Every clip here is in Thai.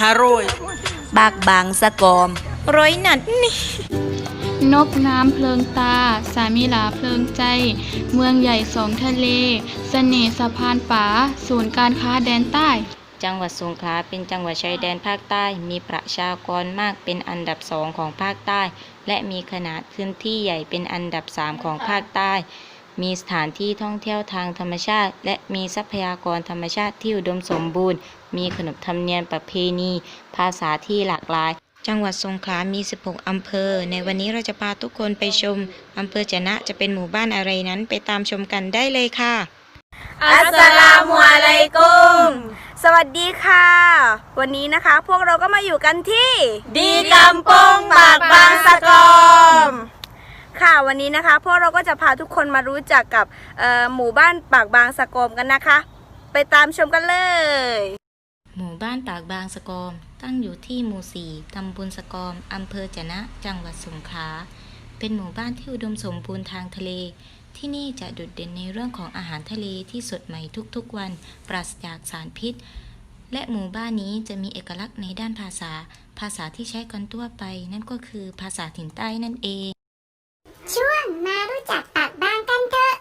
ฮาโรยบากบางสะกอม ร้อยนัดนี่นกน้ำเพลิงตา สามิลาเพลิงใจ เมืองใหญ่สองทะเลเสน่ห์สะพานป่า ศูนย์การค้าแดนใต้ จังหวัดสงขลาเป็นจังหวัดชายแดนภาคใต้ มีประชากรมากเป็นอันดับสองของภาคใต้ และมีขนาดพื้นที่ใหญ่เป็นอันดับสามของภาคใต้ มีสถานที่ท่องเที่ยวทางธรรมชาติ และมีทรัพยากรธรรมชาติที่อุดมสมบูรณ์ มีขนบธรรมเนียมประเพณี ภาษาที่หลากหลาย จังหวัดสงขลามี 16 อำเภอ ในวันนี้เราจะพาทุกคนไปชม อำเภอจะนะจะเป็นหมู่บ้านอะไรนั้นไปตามชมกันได้เลยค่ะ อัสสลามุอะลัยกุม สวัสดีค่ะ วันนี้นะคะพวกเราก็มาอยู่กันที่ ดีกำปงปากบางสะกอม ค่ะวันนี้นะคะพวกเราก็จะพาทุกคนมารู้จักกับหมู่บ้านปากบางสะกอมกันนะคะ ไปตามชมกันเลย หมู่บ้านปากบางสะกอม ตั้งอยู่ที่หมู่สี่ตำบลสะกอมอำเภอจะนะจังหวัดสงขลาเป็นหมู่บ้านที่อุดมสมบูรณ์ทางทะเล ที่นี่จะโดดเด่นในเรื่องของอาหารทะเลที่สดใหม่ทุกๆวัน ปราศจากสารพิษ และหมู่บ้านนี้จะมีเอกลักษณ์ในด้านภาษา ภาษาที่ใช้กันทั่วไป นั่นก็คือภาษาถิ่นใต้นั่นเอง ช่วงมารู้จักปากบางกันเถอะ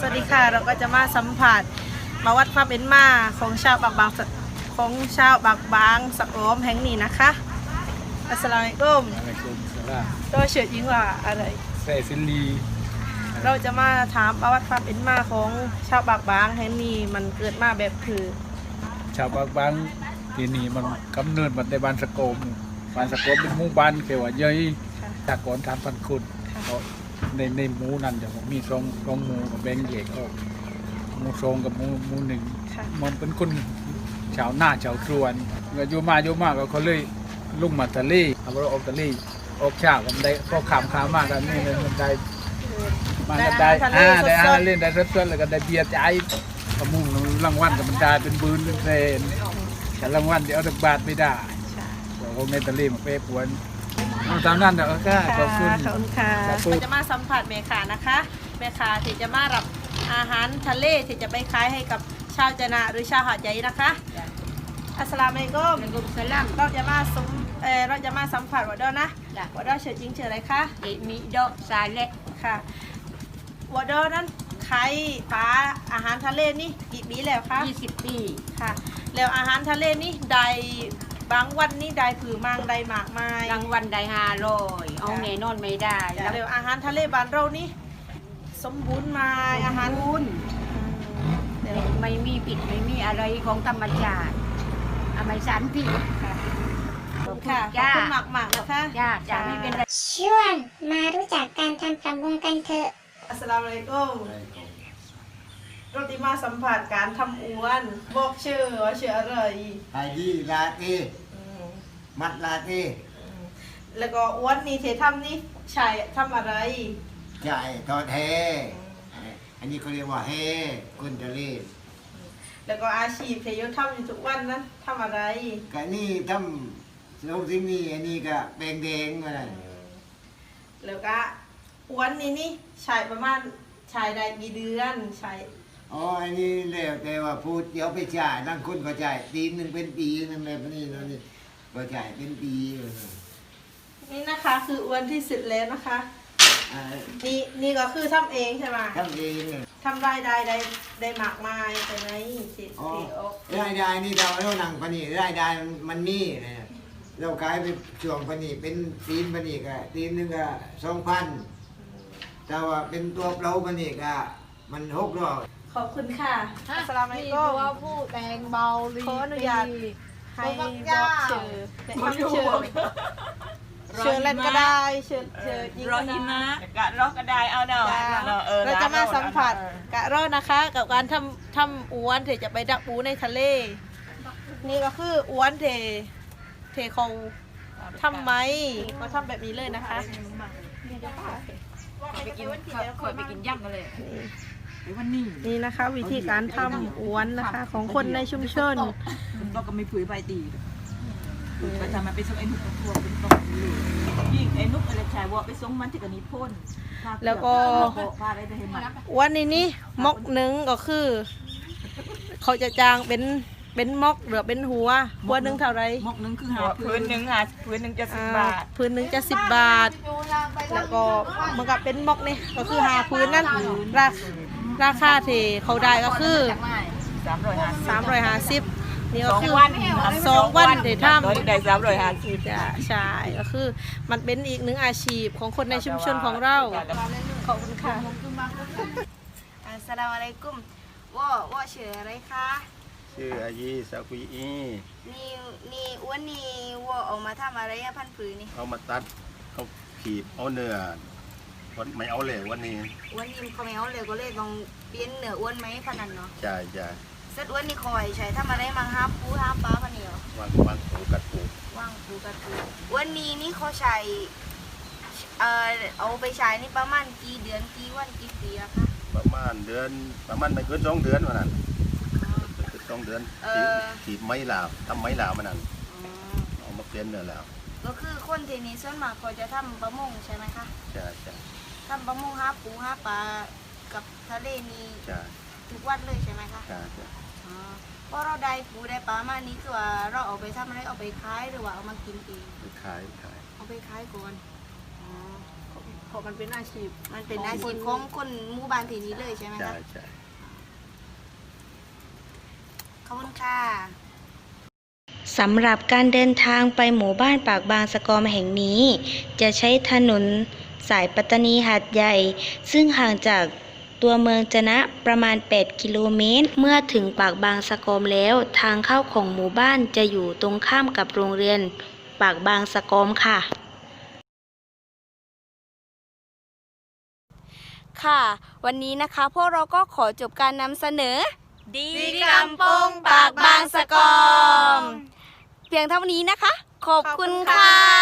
สวัสดีค่ะเราก็จะมาสัมผัสประวัติความเป็นมาของชาวบากบางสะของชาวบากบางสะโอมแห่งนี้นะคะอัสสลามุอะลัยกุม Assalamualaikum salam. ตัวเฉิดยิงว่าอะไร Saya Sili. เราจะมาถามประวัติความเป็นมาของชาวบากบางแห่งนี้มันเกิดมาแบบคือ ชาวบางบางที่นี่มันกำเนิดมาในบ้านสะโกมบ้านสะโกมเป็นหมู่บ้านเขียวว่าเย้ยจากก่อนทำพันคุณ เพราะในในหมู่นั้นเดี๋ยวผมมีสองสองหมู่กับแบ่งแยกออกหมู่สองกับหมู่หมู่หนึ่งค่ะ มันเป็นคนชาวหน้าชาวครวนก็อยู่มาอยู่มาก็เขาเลยลุ่งมาทะเลเอาเราออกทะเลออกชาก็มันได้ก็ขามขามมากกันนี่เลยมันได้ มันก็ได้อ่าได้อาหารเล่นได้สดๆแล้วก็ได้เบียร์ใจายกระมุงรางวัลก็มันได้เป็นบืนเป็นเซนแต่รางวัลเดี๋ยวเอาดักบาทไม่ได้บอกว่าเมตาลีมาเป๊ะปวน เอาตามนั้นเดี๋ยวก็ขอบคุณ ขอบคุณค่ะขอบคุณเราจะมาสัมผัสเมคานะคะ เมคาที่จะมารับอาหารทะเลที่จะไปขายให้กับชาวจะนะหรือชาวหาดใหญ่นะคะ อัสสลามุอะลัยกุมเราจะมาสมเออเราจะมาสัมผัสวอดอนะวอดอเฉิดยิงเฉิดอะไรคะมีดอกสายเล็กค่ะวอดอนั้นขายปลาอาหารทะเลนี่กี่ปีแล้วคะ 20 ปี ค่ะ แล้วอาหารทะเลนี่ได้ บางวันนี่ได้ผือมังได้หมากไม้รางวัลได้ห้าร้อยเอาแน่นอนไม่ได้แล้วแล้วอาหารทะเลบ้านเรานี่สมบูรณ์ไหมาอาหารบุญเดี๋ยวไม่มีผิดไม่มีอะไรของธรรมชาติอาไม่สารพิษค่ะขอบคุณหมากหมากๆนะคะ จ้าจ้าไม่เป็นไร ช่วงมารู้จักการทำประมงกันเถอะ อัสสลามุอะลัยกุม เราติมาสัมผัสการทำอ้วน บอกชื่อว่าชื่ออะไรไอดีลาเต้อืมมัดลาเต้แล้วก็อ้วนนี่เททำนี่ใช่ทำอะไร จ่ายทอดแฮอันนี้เขาเรียกว่าแฮกุนทะเลแล้วก็อาชีพเทยทำอยู่ทุกวันนั้นทำอะไรก็นี่ทำลงสิ่งนี้อันนี้ก็แบงแดงอะไรแล้วก็อ้วนนี่นี่ใช้ประมาณใช้ได้กี่เดือนใช้ อ๋ออันนี้แล้วแต่ว่าพูดเดี๋ยวไปจ่ายนั่งคนก็จ่ายปีหนึ่งเป็นปีนึงแบบนี้แล้วนี่ก็จ่ายเป็นปีเลยนี่นะคะคืออ้วนที่สุดแล้วนะคะ อ่านี่นี่ก็คือทำเองใช่ไหมทำเองเนี่ยทำรายได้ได้ได้มากมายไปไหนสิอ๋อสิออกรายได้นี่เราเรานั่งปานนี่รายได้มันมันมีนะเราขายไปช่วงปานนี่เป็นตีนปานนี่ก็ตีนหนึงก็สองพันแต่ว่าเป็นตัวเปล่าปานนี่ก็มันหกร้อยข อบคุณค่ะ อัสสลามุอะลัยกุม ว่าผู้แดงเบาลีขออนุญาต ให้บอกชื่อและทำชื่อเชิญเล่นก็ได้เชิญเชิญยิงรอก็หิได้มะกะรอก็ได้เอาเนาะจ้าเนาะออเราจะมาร้นสัมผัสกะรอดนะคะ กับการทำทำอวนเถจะไปดักปูในทะเล นี่ก็คืออวนเถเถเขาทำไหมเขาทำแบบนี้เลยนะคะ ไปกินเคยไปกินย่ำกันเลยวั นนี้นี่นะคะ วิธีการทำอวนนะคะ ของคนในชุมชนเราก็ไม่ผือใบตีไปทำมาไปส่งไอ้หนุกกับพวกเป็นตกอยู่ยิ่งไอ้นุกอะไรชายวอไปส่งมันที่กันนี้พ่นพาเผือแล้วก็พาอะไรไปให้มันอวนนี้นี่มกหนึ่งก็คือ เขาจะจางเป็นเป็นมอกหรือเป็นหัวหัวหนึ่งเท่าไรมกหนึงคือหาพื้นหนึงหาพื้นหนึงจะสิบบาทพื้นหนึ่งจะสิบบาท แล้วก็เหมันกับเป็นมอกนี่ก็คือหาพื้นนั่นรา ราคาเทเขาได้ก็คือ สามร้อยห้าสิบสามร้อยห้าสิบนี่สก็องคือวันสองวันเททโดยได้สามร้อยห้าสิบำจะใช่ก็คือมันเป็นอีกหนึ่งอาชีพของคนในชุมชนของเรา ขอบคุณค่ะ อัสสลามุอะลัยกุมว่าว่าชื่ออะไรคะ ชื่ออายีสากุยอีนี่นี่อ้วนนี่ว่าออกมาทำอะไรอะพันผือนี่เอามาตัดเอาขีบเอาเนื้อ วันไม่เอาเลยวันนี้อ้วนนี่เขาไม่เอาเลยก็เลยต้องเปลี่ยนเนื้ออ้วนไหมพนันเนาะจ่ายจ่ายเซตอ้วนนี่คอยใช้ทำอะไรมังฮับปูฮับปลาพันเหนียววางวางปูกัดปูว่างปูกระตูอ้วนนี่นี่เขาใช้เอ่อเอาไปใช้นี่ประมาณกี่เดือนกี่วันกี่ปีอะคะประมาณเดือนประมาณไม่เกินสองเดือนวันนั้นไม่เกินสองเดือนเอขีบอขีบไม้ลาวทำไม้ลาวมันนั่นอ๋อเอามาเปลี่ยนเนื้อแล้ว ก็คือคนที่นี่ส่วนมากเขาจะทำประมงใช่ไหมคะจ่าย จ่ายทำประมงหาปูหาปลากับทะเลนี่จ่ายทุกวันเลยใช่ไหมคะจ่ายจ่ายอ๋อเพราะเราได้ปูได้ปลามานี่คือว่าเราเอาไปทำอะไรเอาไปขายหรือว่าเอามากินเองไปขายขายเอาไปขายก่อนอ๋อเพราะมันเป็นอาชีพมันเป็นอาชีพของคนหมู่บ้านที่นี้เลยใช่ไหมจ่าคะยจ่ายขอบคุณค่ะ สำหรับการเดินทางไปหมู่บ้านปากบางสะกอมแห่งนี้ จะใช้ถนน สายปัตตานีหาดใหญ่ ซึ่งห่างจากตัวเมืองจะนะประมาณ 8 กิโลเมตร เมื่อถึงปากบางสะกอมแล้ว ทางเข้าของหมู่บ้านจะอยู่ตรงข้ามกับโรงเรียน ปากบางสะกอมค่ะ ค่ะ วันนี้นะคะพวกเราก็ขอจบการนำเสนอ ดีกำปงปากบางสะกอม เพียงเท่านี้นะคะ ขอบคุณค่ะ